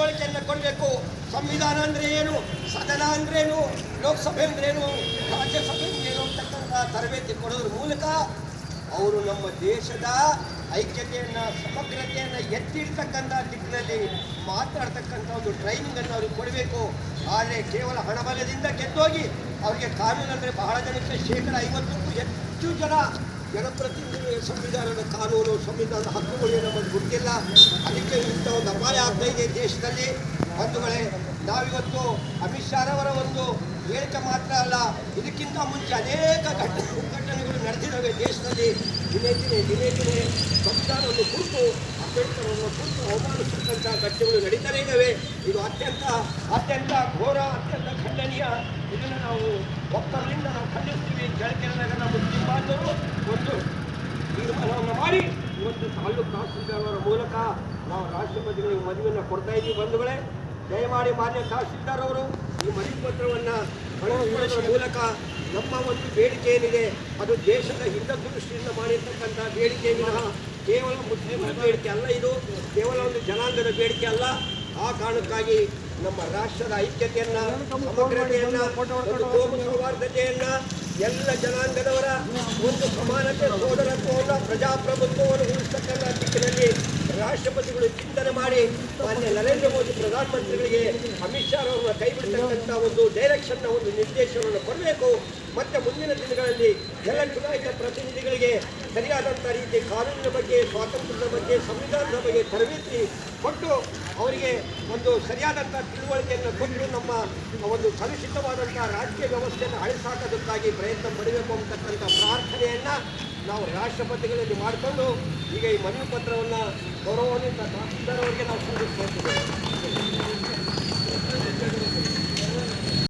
ತಿಳುವಳಿಕೆಯನ್ನು ಕೊಡಬೇಕು. ಸಂವಿಧಾನ ಅಂದ್ರೆ ಏನು? ಸದನ ಅಂದ್ರೇನು ಲೋಕಸಭೆ ಅಂದ್ರೇನು ರಾಜ್ಯಸಭೆ ಅಂದ್ರೇನು ಅಂತಕ್ಕಂಥ ತರಬೇತಿ ಕೊಡೋದ್ರ ಮೂಲಕ ಅವರು ನಮ್ಮ ದೇಶದ ಐಕ್ಯತೆಯನ್ನು, ಸಮಗ್ರತೆಯನ್ನು ಎತ್ತಿಡ್ತಕ್ಕಂಥ ದಿಕ್ಕಿನಲ್ಲಿ ಮಾತಾಡ್ತಕ್ಕಂಥ ಒಂದು ಟ್ರೈನಿಂಗನ್ನು ಅವ್ರಿಗೆ ಕೊಡಬೇಕು. ಆದರೆ ಕೇವಲ ಹಣಬಲದಿಂದ ಗೆದ್ದೋಗಿ ಅವರಿಗೆ ಕಾನೂನು ಅಂದರೆ ಬಹಳ ಜನಕ್ಕೆ ಶೇಕಡ ಐವತ್ತಕ್ಕೂ ಹೆಚ್ಚು ಜನ ಜನಪ್ರತಿನಿಧಿ ಸಂವಿಧಾನದ ಕಾನೂನು, ಸಂವಿಧಾನದ ಹಕ್ಕುಗಳು ನಮಗೆ ಗೊತ್ತಿಲ್ಲ. ಅದಕ್ಕೆ ಇಂಥ ಒಂದು ಅಪಾಯ ಆಗ್ತಾ ಇದೆ ದೇಶದಲ್ಲಿ. ಬಂಧುಗಳೇ, ನಾವಿವತ್ತು ಅಮಿತ್ ಶಾರವರ ಒಂದು ಹೇಳಿಕೆ ಮಾತ್ರ ಅಲ್ಲ, ಇದಕ್ಕಿಂತ ಮುಂಚೆ ಅನೇಕ ಘಟನೆ ಘಟನೆಗಳು ನಡೆದಿದ್ದಾವೆ ದೇಶದಲ್ಲಿ. ದಿನೇ ದಿನೇ ದಿನೇ ದಿನೇ ಸಂವಿಧಾನವನ್ನು ಕುರಿತು ಅಂಬೇಡ್ಕರನ್ನು ಕುರಿತು ಅವಮಾನಿಸಿರ್ತಕ್ಕಂಥ ಘಟನೆಗಳು ನಡೀತಾನೆ ಇದ್ದಾವೆ. ಇದು ಅತ್ಯಂತ ಅತ್ಯಂತ ಘೋರ, ಅತ್ಯಂತ ಖಂಡನೀಯ. ಇದನ್ನು ನಾವು ಒಪ್ಪಲಿಂದ ನಾವು ಖಂಡಿಸ್ತೀವಿ ನಮ್ಮ ಜಿಲ್ಲಾದರು ಒಂದು ತೀರ್ಮಾನವನ್ನು ಮಾಡಿ ಇವತ್ತು ತಾಲೂಕು ತಹಸೀಲ್ದಾರ್ ಮೂಲಕ ನಾವು ರಾಷ್ಟ್ರಪತಿಗಳಿಗೆ ಮದುವೆಯನ್ನು ಕೊಡ್ತಾ ಇದ್ದೀವಿ ಬಂಧುಗಳೇ. ದಯಮಾಡಿ ಮಾನ್ಯ ತಹಸೀಲ್ದಾರ್ ಅವರು, ಈ ಮನವಿ ಪತ್ರವನ್ನು ಕಳುಹಿಸುವುದರ ಮೂಲಕ ನಮ್ಮ ಒಂದು ಬೇಡಿಕೆ ಏನಿದೆ, ಅದು ದೇಶದ ಹಿತದೃಷ್ಟಿಯಿಂದ ಮಾಡಿರ್ತಕ್ಕಂಥ ಬೇಡಿಕೆ ವಿನಃ ಕೇವಲ ಮುಸ್ಲಿಮರ ಬೇಡಿಕೆ ಅಲ್ಲ ಇದು, ಕೇವಲ ಒಂದು ಜನಾಂಗದ ಬೇಡಿಕೆ ಅಲ್ಲ. ಆ ಕಾರಣಕ್ಕಾಗಿ ನಮ್ಮ ರಾಷ್ಟ್ರದ ಐಕ್ಯತೆಯನ್ನ ಸಮಗ್ರತೆಯನ್ನ ಒಂದು ಕೋಮು ಸೌಹಾರ್ದತೆಯನ್ನ ಎಲ್ಲ ಜನಾಂಗದವರ ಒಂದು ಸಮಾನತೆ ಸೋದರತ್ವವನ್ನು ಪ್ರಜಾಪ್ರಭುತ್ವವನ್ನು ಉಳಿಸ್ತಕ್ಕಂಥ ದಿಕ್ಕಿನಲ್ಲಿ ರಾಷ್ಟ್ರಪತಿಗಳು ಚಿಂತನೆ ಮಾಡಿ ಮಾನ್ಯ ನರೇಂದ್ರ ಮೋದಿ ಪ್ರಧಾನಮಂತ್ರಿಗಳಿಗೆ ಅಮಿತ್ ಶಾ ಅವರನ್ನ ಕೈಬಿಡ್ತಕ್ಕಂಥ ಒಂದು ಡೈರೆಕ್ಷನ್ನ ಒಂದು ನಿರ್ದೇಶನವನ್ನು ಕೊಡಬೇಕು. ಮತ್ತೆ ಮುಂದಿನ ದಿನಗಳಲ್ಲಿ ಎಲ್ಲ ಚುನಾಯಿತ ಪ್ರತಿನಿಧಿಗಳಿಗೆ ಸರಿಯಾದಂಥ ರೀತಿ ಕಾನೂನಿನ ಬಗ್ಗೆ, ಸ್ವಾತಂತ್ರ್ಯದ ಬಗ್ಗೆ, ಸಂವಿಧಾನದ ಬಗ್ಗೆ ತರಬೇತಿ ಕೊಟ್ಟು ಅವರಿಗೆ ಒಂದು ಸರಿಯಾದಂಥ ತಿಳುವಳಿಕೆಯನ್ನು ಕೊಟ್ಟು ನಮ್ಮ ಒಂದು ಕಲುಷಿತವಾದಂಥ ರಾಜಕೀಯ ವ್ಯವಸ್ಥೆಯನ್ನು ಅಳಿಸಾಕೋದಕ್ಕಾಗಿ ಪ್ರಯತ್ನ ಪಡಬೇಕು ಅಂತಕ್ಕಂಥ ಪ್ರಾರ್ಥನೆಯನ್ನು ನಾವು ರಾಷ್ಟ್ರಪತಿಗಳಲ್ಲಿ ಮಾಡಿಕೊಂಡು ಈಗ ಈ ಮನವಿ ಪತ್ರವನ್ನು ಗೌರವಾನ್ವಿತ ತಹಸೀಲ್ದಾರ್ ಅವರಿಗೆ ನಾವು ಸಲ್ಲಿಸ್ಕೊಳ್ತೀವಿ